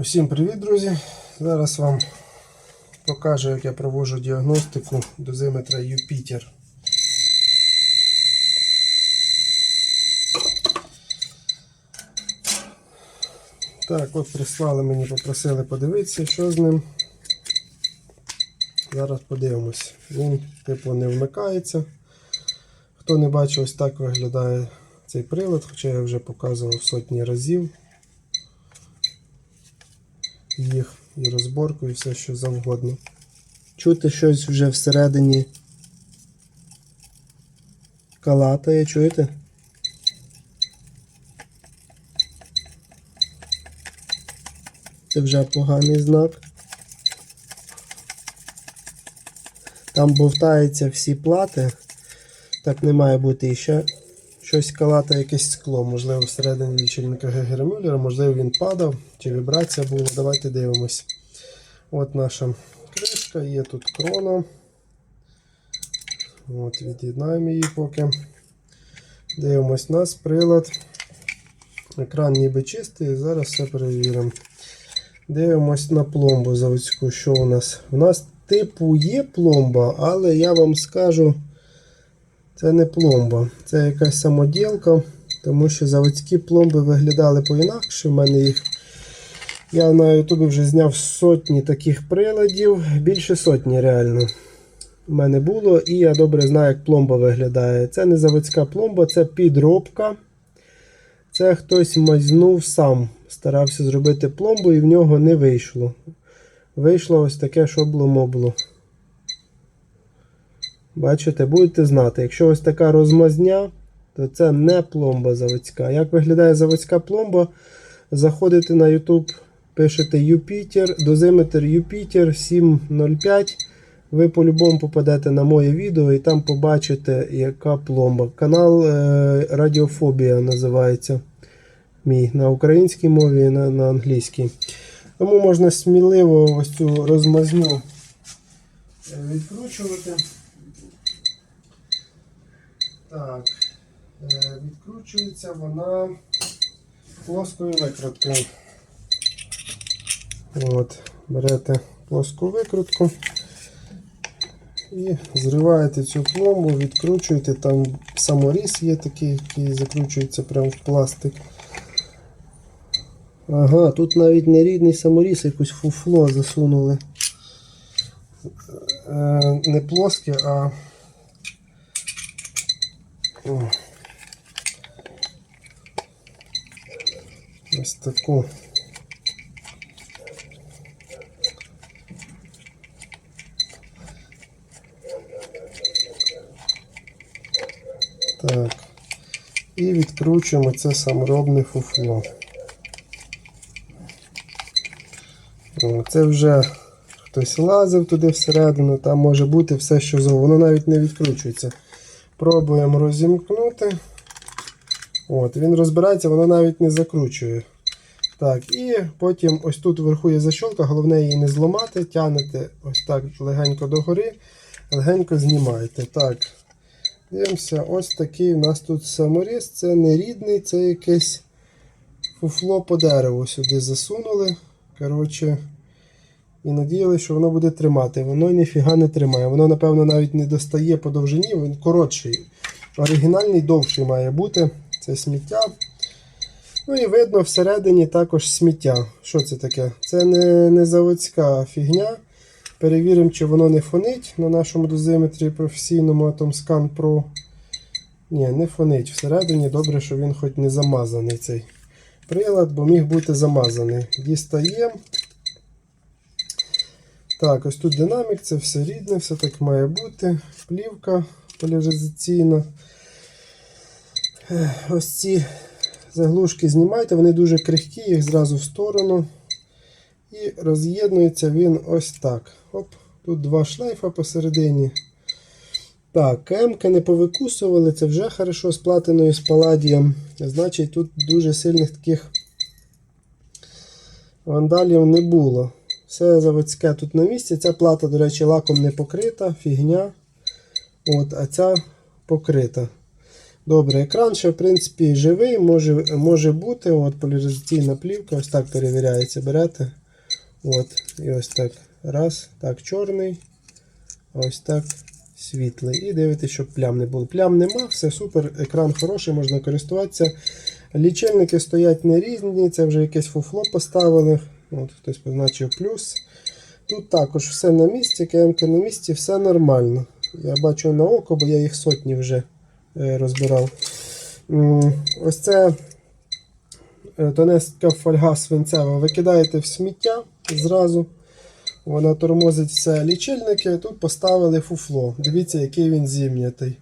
Усім привіт, друзі! Зараз вам покажу, як я проводжу діагностику дозиметра Юпітер. Так, от прислали мені, попросили подивитися, що з ним. Зараз подивимось. Він, типу, не вмикається. Хто не бачив, ось так виглядає цей прилад, хоча я вже показував сотні разів їх і розборку, і все що завгодно. Чути щось вже всередині калатає, чуєте? Це вже поганий знак. Там бовтаються всі плати. Так не має бути і ще щось калатає якесь скло, можливо, всередині лічильника Гегера Мюллера, можливо, він падав, чи вібрація була. Давайте дивимось. От наша кришка, є тут крона. От, від'єднаємо її поки. Дивимось нас, прилад. Екран ніби чистий, зараз все перевіримо. Дивимось на пломбу заводську, що у нас. У нас типу є пломба, але я вам скажу. Це не пломба, це якась самоділка, тому що заводські пломби виглядали по-інакше. У мене їх. Я на Ютубі вже зняв сотні таких приладів, більше сотні реально. У мене було, і я добре знаю, як пломба виглядає. Це не заводська пломба, це підробка. Це хтось мазнув сам, старався зробити пломбу і в нього не вийшло. Вийшло ось таке шобло-мобло. Бачите, будете знати, якщо ось така розмазня, то це не пломба заводська. Як виглядає заводська пломба? Заходите на YouTube, пишете Юпітер, дозиметр Юпітер 705. Ви по-любому попадете на моє відео і там побачите, яка пломба. Канал е, Радіофобія називається. Мій на українській мові і на, на англійській. Тому можна сміливо ось цю розмазню е, відкручувати. Так, е, відкручується вона плоскою викруткою. От, берете плоску викрутку і зриваєте цю пломбу, відкручуєте, там саморіз є такий, який закручується прямо в пластик. Ага, тут навіть не рідний саморіз, якусь фуфло засунули. Е, не плоске, а. Ось таку. Так. І відкручуємо це саморобне фуфло. Це вже хтось лазив туди всередину, там може бути все, що завгодно. Воно навіть не відкручується. Пробуємо розімкнути. От, Він розбирається, воно навіть не закручує. Так, І потім ось тут вверху є защолка, головне її не зламати, тягнете ось так легенько догори, легенько знімаєте. Так, Дивимося, ось такий у нас тут саморіз. Це не рідний, це якесь фуфло по дереву сюди засунули. Коротше, і надіялися, що воно буде тримати. Воно ніфіга не тримає. Воно, напевно, навіть не достає по довжині, він коротший. Оригінальний довший має бути. Це сміття. Ну і видно, всередині також сміття. Що це таке? Це не, не заводська фігня. Перевіримо, чи воно не фонить на нашому дозиметрі професійному AtomScan Pro. Ні, не фонить всередині. Добре, що він хоч не замазаний цей прилад, бо міг бути замазаний. Дістаємо. Так, ось тут динамік, це все рідне, все так має бути. Плівка поляризаційна. Ось ці заглушки знімайте, вони дуже крихкі, їх зразу в сторону. І роз'єднується він ось так. Оп, Тут два шлейфа посередині. Так, кемки не повикусували, це вже хорошо з платиною з паладієм. Значить, тут дуже сильних таких вандалів не було. Все заводське тут на місці. Ця плата, до речі, лаком не покрита, фігня. От, А ця покрита. Добре, екран ще, в принципі, живий, може, може бути. От поляризаційна плівка, ось так перевіряється. Берете. От, і ось так. Раз, так, чорний. Ось так світлий. І дивитесь, щоб плям не було. Плям нема, все супер, екран хороший, можна користуватися. Лічильники стоять не різні, це вже якесь фуфло поставили. От, хтось позначив плюс. Тут також все на місці, КМК на місці, все нормально. Я бачу на око, бо я їх сотні вже е, розбирав. Ось це е, фольга свинцева. Викидаєте в сміття зразу. Вона тормозить все лічильники. Тут поставили фуфло. Дивіться, який він зім'ятий.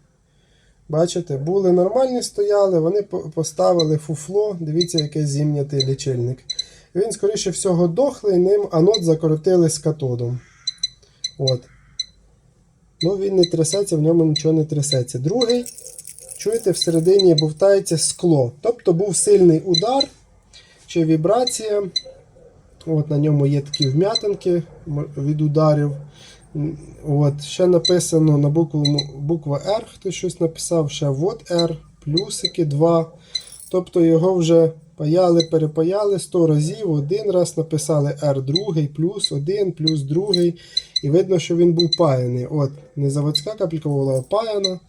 Бачите, були нормальні стояли, вони поставили фуфло. Дивіться, який зім'ятий лічильник. Він, скоріше всього, дохлий, ним анод закоротили з катодом. От. Ну, він не трясеться, в ньому нічого не трясеться. Другий, чуєте, всередині бовтається скло. Тобто був сильний удар чи вібрація. От на ньому є такі вм'ятинки від ударів. От, ще написано на букву, буква R, хтось щось написав, ще вот R, плюсики 2. Тобто його вже паяли, перепаяли 100 разів. Один раз написали R, другий, плюс один, плюс другий. І видно, що він був паяний. От, не заводська капелька була, а паяна.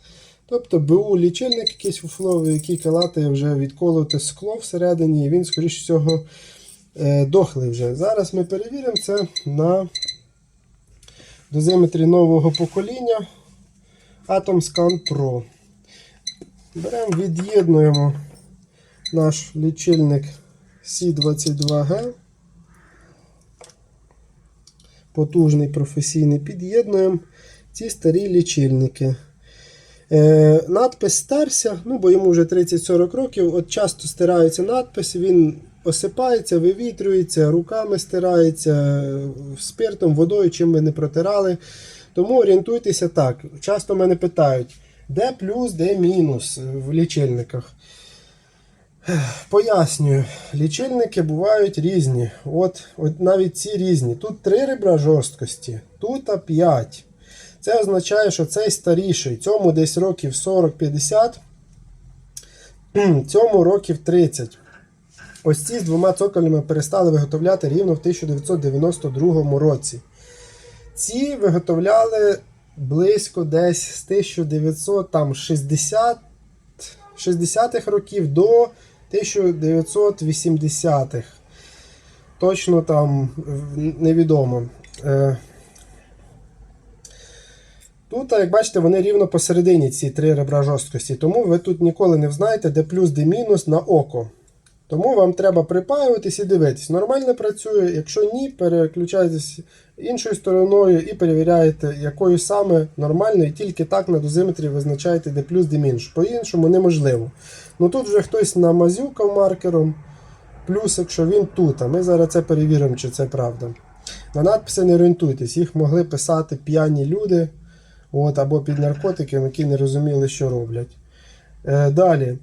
Тобто БУ лічильник якийсь фуфловий, який калатає вже відколоте скло всередині, і він, скоріш всього, е, дохлий вже. Зараз ми перевіримо це на дозиметрі нового покоління AtomScan Pro. Беремо, від'єднуємо наш лічильник C22G. Потужний професійний під'єднуємо ці старі лічильники. Е, надпис стерся, ну, бо йому вже 30-40 років. От часто стирається надпис, він осипається, вивітрюється, руками стирається, спиртом, водою, чим ви не протирали. Тому орієнтуйтеся так. Часто мене питають, де плюс, де мінус в лічильниках. Пояснюю, лічильники бувають різні. От, от навіть ці різні. Тут 3 ребра жорсткості, тут 5. Це означає, що цей старіший. Цьому десь років 40-50, цьому років 30. Ось ці з двома цоколями перестали виготовляти рівно в 1992 році. Ці виготовляли близько десь з 1960 60-х років до 1980-х. Точно там невідомо. Е, Тут, як бачите, вони рівно посередині ці три ребра жорсткості. Тому ви тут ніколи не знаєте, де плюс, де мінус на око. Тому вам треба припаюватись і дивитись. Нормально працює, якщо ні, переключайтесь іншою стороною і перевіряєте, якою саме нормально, і тільки так на дозиметрі визначаєте, де плюс, де мінус. По-іншому неможливо. Ну тут вже хтось намазюкав маркером, плюс, якщо він тут. А ми зараз це перевіримо, чи це правда. На надписи не орієнтуйтесь, їх могли писати п'яні люди от, або під наркотиками, які не розуміли, що роблять. Е, далі.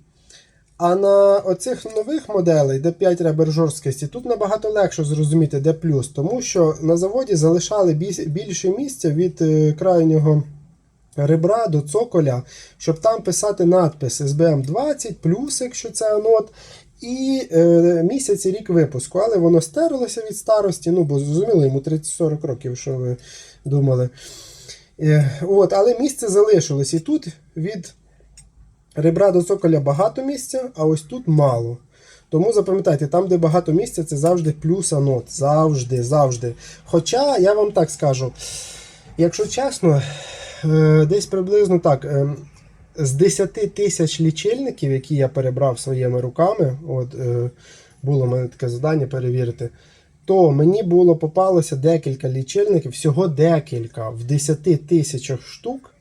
А на оцих нових моделей, де 5 ребер жорсткості, тут набагато легше зрозуміти, де плюс, тому що на заводі залишали більше місця від е, крайнього ребра до цоколя, щоб там писати надпис SBM 20, плюс, якщо це анод, і е, місяць і рік випуску. Але воно стерлося від старості, ну бо зрозуміло, йому 30-40 років, що ви думали. Е, от, але місце залишилось. І тут від ребра до цоколя багато місця, а ось тут мало. Тому запам'ятайте, там, де багато місця, це завжди плюс анод. Завжди, завжди. Хоча я вам так скажу, якщо чесно, е, десь приблизно так. е, З 10 тисяч лічильників, які я перебрав своїми руками, от е, було в мене таке завдання перевірити, то мені було попалося декілька лічильників, всього декілька в 10 тисячах штук,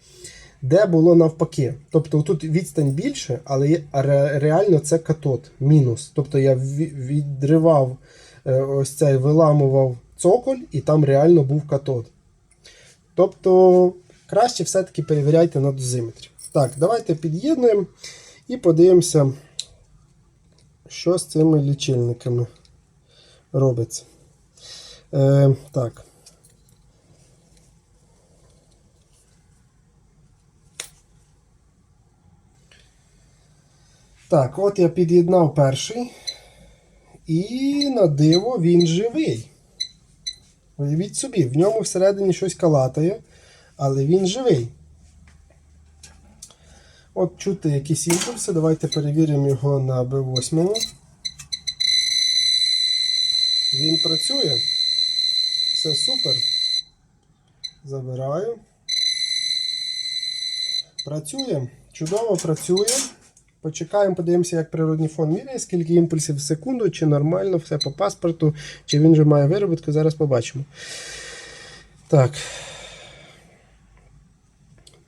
де було навпаки. Тобто тут відстань більше, але ре- реально це катод, мінус. Тобто я відривав е, ось цей, виламував цоколь, і там реально був катод. Тобто краще все-таки перевіряйте на дозиметрі. Так, давайте під'єднуємо і подивимося, що з цими лічильниками робиться. Е, так. Так, от я під'єднав перший. І на диво він живий. Уявіть собі, в ньому всередині щось калатає, але він живий. От чути якісь імпульси. Давайте перевіримо його на B8. Він працює. Все супер. Забираю. Працює. Чудово працює. Почекаємо, подивимося, як природний фон міряє, скільки імпульсів в секунду, чи нормально все по паспорту, чи він вже має виробітку. Зараз побачимо. Так.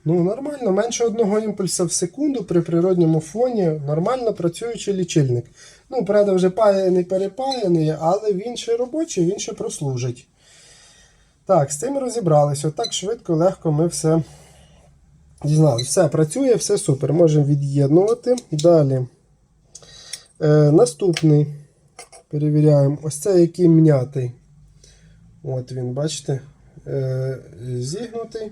Ну, нормально, менше одного імпульса в секунду при природньому фоні нормально працюючий лічильник. Ну, правда, вже паяний, перепаяний, але він ще робочий, він ще прослужить. Так, з цим розібралися. Отак швидко, легко ми все дізналися. Все працює, все супер. Можемо від'єднувати. Далі. Е, наступний. Перевіряємо. Ось це який м'ятий. От він, бачите, е, зігнутий.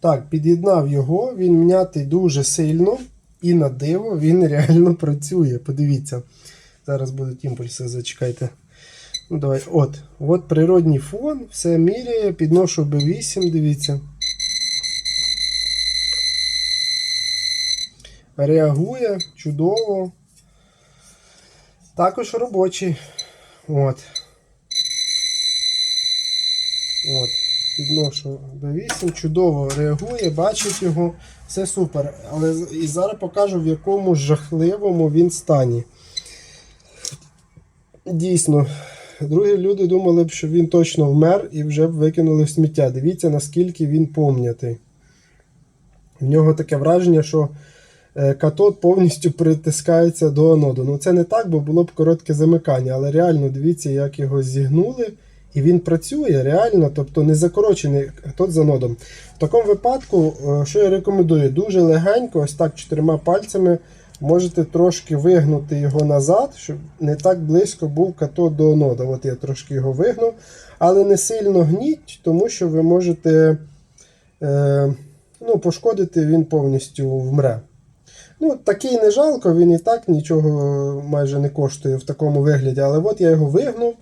Так, під'єднав його, він м'ятий дуже сильно. І на диво він реально працює. Подивіться. Зараз будуть імпульси, зачекайте. Ну, давай. От, от природній фон, все міряє, підношу B8, дивіться. Реагує чудово. Також робочий. От. От. Підношу B8, чудово реагує, бачить його, все супер. Але і зараз покажу, в якому жахливому він стані. Дійсно, другі люди думали б, що він точно вмер і вже б викинули в сміття. Дивіться, наскільки він помнятий. В нього таке враження, що катод повністю притискається до аноду. Ну це не так, бо було б коротке замикання, але реально дивіться, як його зігнули. І він працює реально, тобто не закорочений катод з анодом. В такому випадку, е, що я рекомендую, дуже легенько, ось так чотирма пальцями можете трошки вигнути його назад, щоб не так близько був катод до анода. От я трошки його вигнув, але не сильно гніть, тому що ви можете е, ну, пошкодити, він повністю вмре. Ну, Такий не жалко, він і так нічого майже не коштує в такому вигляді. Але от я його вигнув,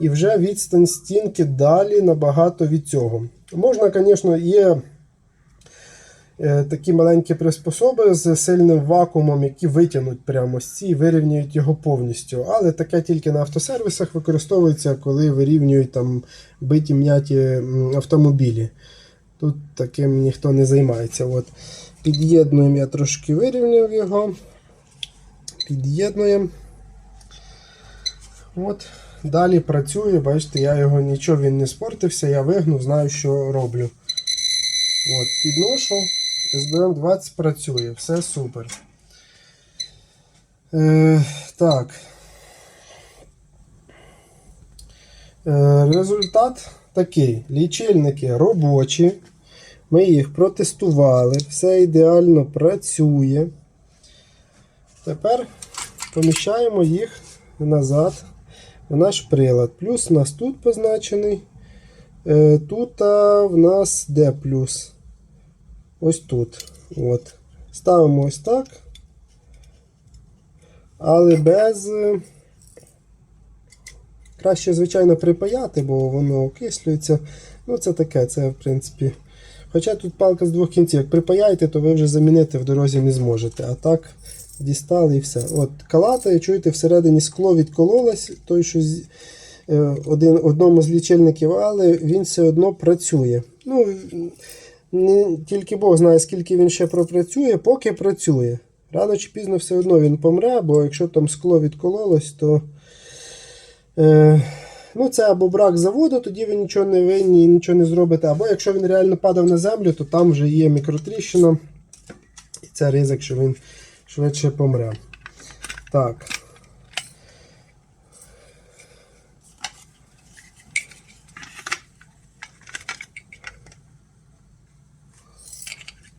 і вже відстань стінки далі набагато від цього. Можна, звісно, є е, такі маленькі приспособи з сильним вакуумом, які витягнуть прямо з ці і вирівнюють його повністю. Але таке тільки на автосервісах використовується, коли вирівнюють там биті м'яті автомобілі. Тут таким ніхто не займається. От. Під'єднуємо, я трошки вирівняв його. Під'єднуємо. От. Далі працює, бачите, я його нічого він не спортився, я вигнув, знаю, що роблю. От, Підношу, SBM 20 працює, все супер. Е, так. Е, результат такий. Лічильники робочі. Ми їх протестували, все ідеально працює. Тепер поміщаємо їх назад в наш прилад. Плюс у нас тут позначений. Е, Тут в нас де плюс? Ось тут. От. Ставимо ось так. Але без. е, Краще, звичайно, припаяти, бо воно окислюється. Ну, це таке, це, в принципі. Хоча тут палка з двох кінців. Як припаяєте, то ви вже замінити в дорозі не зможете. А так, дістали і все. От, калатає, чуєте, всередині скло відкололось, той, що з, е, один, одному з лічильників, але він все одно працює. Ну, не, тільки Бог знає, скільки він ще пропрацює, поки працює. Рано чи пізно все одно він помре, бо якщо там скло відкололось, то. Е, Ну, це або брак заводу, тоді ви нічого не винні і нічого не зробите. Або якщо він реально падав на землю, то там вже є мікротріщина. І це ризик, що він швидше помре. Так.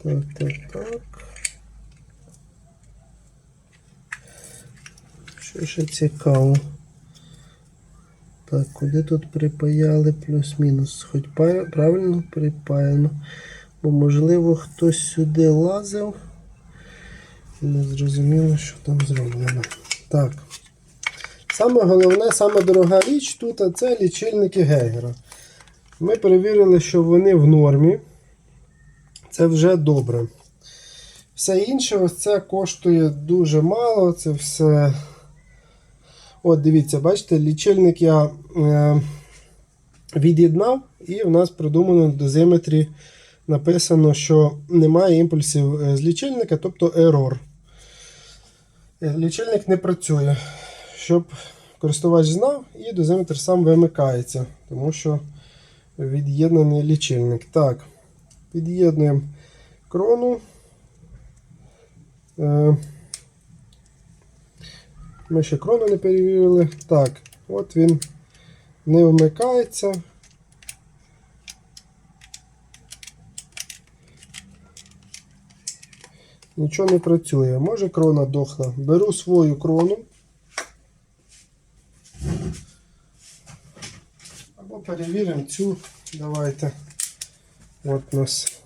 Так, так, так. Що ще цікаво? Так, куди тут припаяли плюс-мінус? Хоч правильно припаяно. Бо, можливо, хтось сюди лазив І Не зрозуміло, що там зроблено. Так. Саме головне, саме дорога річ тут це лічильники Гейгера. Ми перевірили, що вони в нормі. Це вже добре. Все інше, ось це коштує дуже мало. Це все. От, дивіться, бачите, лічильник я е, від'єднав, і в нас придумано в дозиметрі написано, що немає імпульсів е, з лічильника, тобто error. Е, Лічильник не працює. Щоб користувач знав, і дозиметр сам вимикається, тому що від'єднаний лічильник. Так, під'єднуємо крону. Е, Ми ще крону не перевірили. Так, от він не вмикається. Нічого не працює. Може крона дохла. Беру свою крону. Або перевіримо цю. Давайте. От у нас.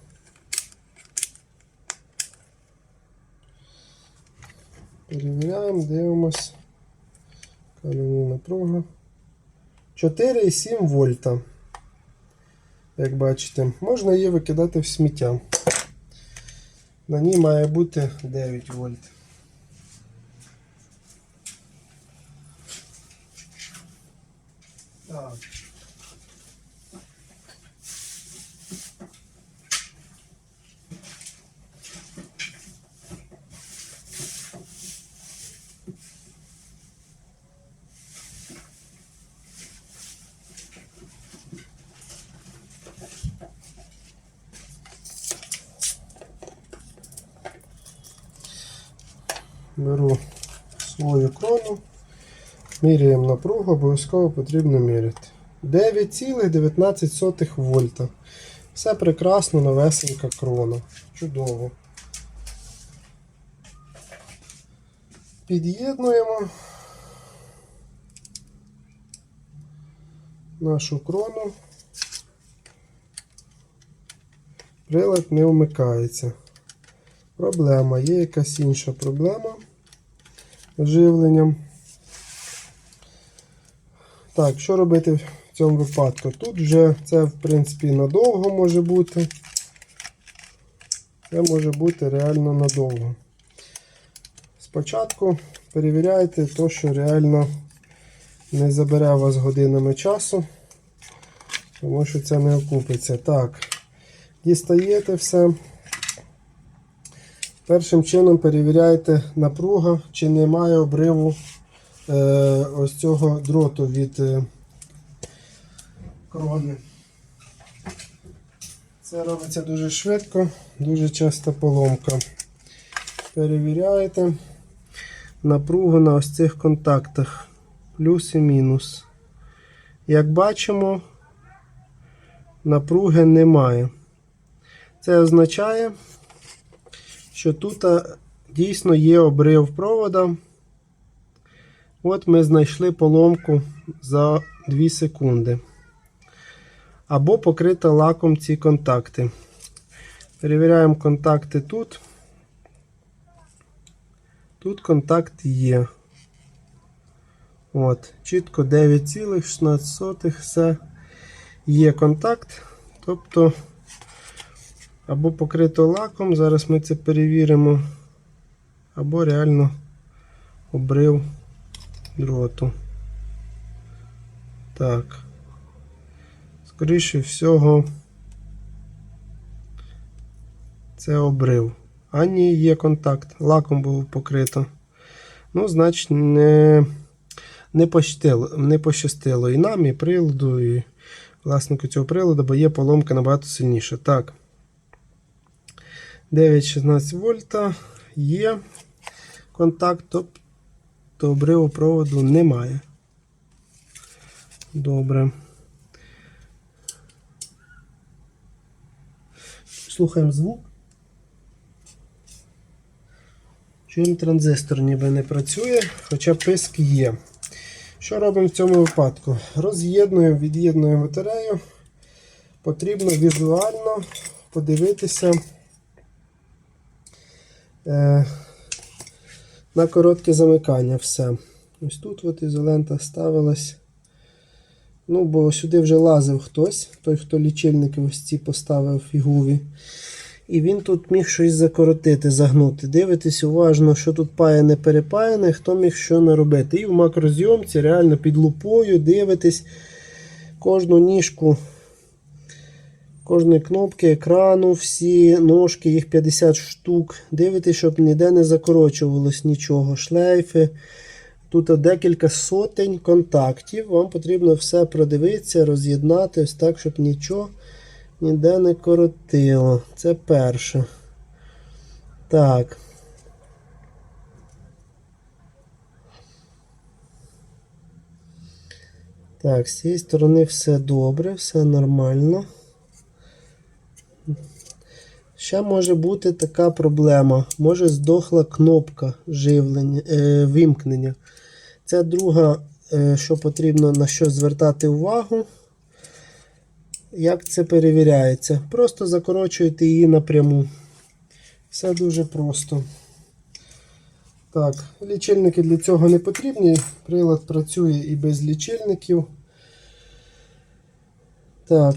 Перевіряємо, дивимось. Яка напруга. 4,7 вольта. Як бачите, можна її викидати в сміття. На ній має бути 9 вольт. Так. Беру свою крону, міряємо напругу, обов'язково потрібно міряти. 9,19 вольта. Все прекрасно, новесенька крона. Чудово. Під'єднуємо нашу крону. Прилад не вмикається. Проблема. Є якась інша проблема з живленням. Так, що робити в цьому випадку? Тут вже це, в принципі, надовго може бути. Це може бути реально надовго. Спочатку перевіряйте то, що реально не забере вас годинами часу, тому що це не окупиться. Так, дістаєте все. Першим чином перевіряйте напруга, чи немає обриву ось цього дроту від е, крони. Це робиться дуже швидко, дуже часто поломка. Перевіряєте напругу на ось цих контактах. Плюс і мінус. Як бачимо, напруги немає. Це означає, що тут дійсно є обрив провода. От ми знайшли поломку за 2 секунди. Або покрита лаком ці контакти. Перевіряємо контакти тут. Тут контакт є. От, чітко 9,16 все є контакт. Тобто або покрито лаком, зараз ми це перевіримо, або реально обрив дроту. Так. Скоріше всього, це обрив. А ні, є контакт. Лаком було покрито. Ну, значить, не, не, пощастило, не пощастило і нам, і приладу, і власнику цього приладу, бо є поломка набагато сильніша. Так. 9,16 вольта є контакт, тобто обриву проводу немає. Добре. Слухаємо звук. Чуємо транзистор ніби не працює, хоча писк є. Що робимо в цьому випадку? Роз'єднуємо, від'єднуємо батарею. Потрібно візуально подивитися, е, на коротке замикання все. Ось тут от ізолента ставилась. Ну, бо сюди вже лазив хтось, той, хто лічильники ось ці поставив фігуві. І він тут міг щось закоротити, загнути. Дивитесь уважно, що тут паяне перепаяне, хто міг що наробити. І в макрозйомці реально під лупою дивитесь кожну ніжку, кожної кнопки екрану, всі ножки, їх 50 штук. Дивитесь, щоб ніде не закорочувалось нічого. Шлейфи. Тут декілька сотень контактів. Вам потрібно все продивитися, роз'єднати ось так, щоб нічого ніде не коротило. Це перше. Так. Так, з цієї сторони все добре, все нормально. Ще може бути така проблема. Може здохла кнопка живлення, е, вимкнення. Це друга, е, що потрібно на що звертати увагу. Як це перевіряється? Просто закорочуєте її напряму. Все дуже просто. Так, лічильники для цього не потрібні. Прилад працює і без лічильників. Так,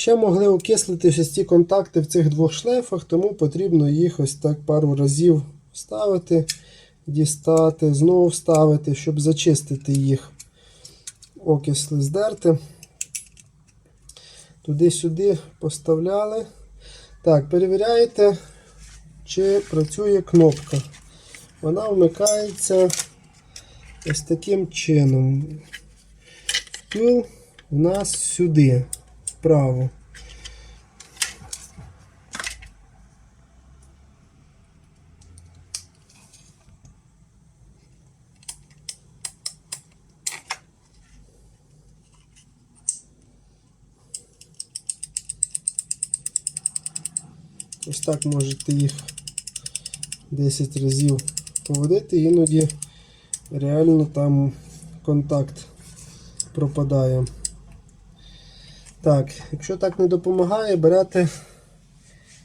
ще могли окислити ось ці контакти в цих двох шлейфах, тому потрібно їх ось так пару разів вставити, дістати, знову вставити, щоб зачистити їх. Окисли здерти. Туди-сюди поставляли. Так, перевіряєте, чи працює кнопка. Вона вмикається ось таким чином. Впил у нас сюди, вправо. Ось так можете їх 10 разів поводити, іноді реально там контакт пропадає. Так, якщо так не допомагає, берете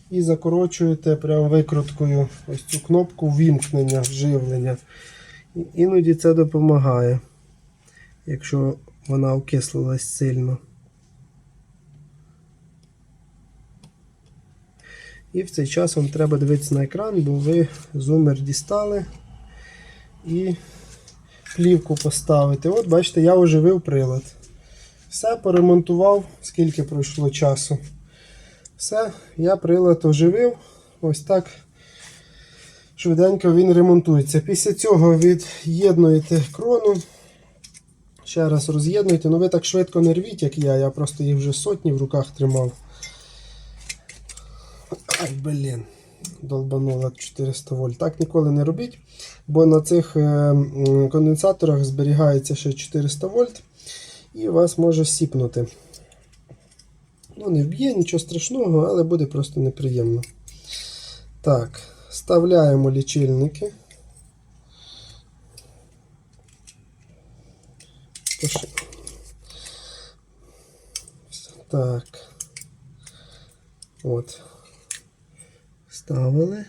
і закорочуєте прямо викруткою ось цю кнопку вімкнення, вживлення. Іноді це допомагає, якщо вона окислилась сильно. І в цей час вам треба дивитися на екран, бо ви зумер дістали і плівку поставити. От, бачите, я оживив прилад. Все поремонтував, скільки пройшло часу. Все, я прилад оживив. Ось так швиденько він ремонтується. Після цього від'єднуєте крону. Ще раз роз'єднуєте. Ну ви так швидко не рвіть, як я. Я просто їх вже сотні в руках тримав. Ай, блін, долбанула 400 вольт. Так ніколи не робіть, бо на цих е, конденсаторах зберігається ще 400 вольт і вас може сіпнути. Ну, не вб'є, нічого страшного, але буде просто неприємно. Так, вставляємо лічильники. Так. От. Ставили.